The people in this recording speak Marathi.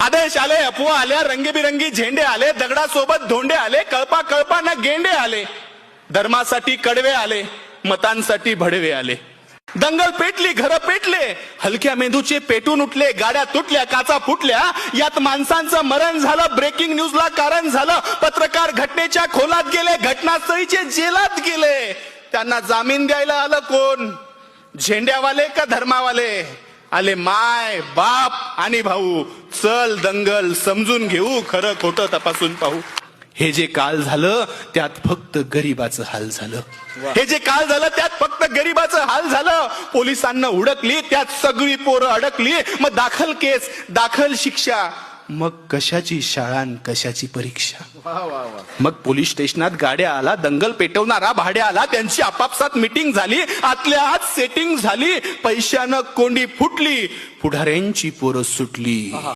आदेश आले अफवा आल्या रंगीबिरंगी झेंडे आले दगडासोबत धोंडे आले कळपा कळपाना गेंडे आले धर्मासाठी कडवे आले मतांसाठी भडवे आले. दंगल पेटली घर पेटले हलक्या मेंदूचे पेटून उठले गाड्या तुटल्या काचा फुटल्या यात माणसांचं मरण झालं ब्रेकिंग न्यूजला कारण झालं पत्रकार घटनेच्या खोलात गेले घटनास्थळीचे जेलात गेले. त्यांना जामीन द्यायला आलं कोण? झेंड्यावाले का धर्मावाले? आले माय बाप आणि भाऊ चल दंगल समजून घेऊ खरं खोटं तपासून पाहू. हे जे काल झालं त्यात फक्त गरीबाचं हाल झालं. हे जे काल झालं त्यात फक्त गरीबाचं हाल झालं. पोलिसांना उडकली त्यात सगळी पोरं अडकली. मग दाखल केस दाखल शिक्षा. मग कशाची शाळा आणि कशाची परीक्षा? मग पोलीस स्टेशनात गाड्या आला दंगल पेटवणारा भाड्या आला त्यांची आपापसात मिटिंग झाली आतल्या आत सेटिंग झाली पैशानं कोंडी फुटली पुढाऱ्यांची पोरं सुटली.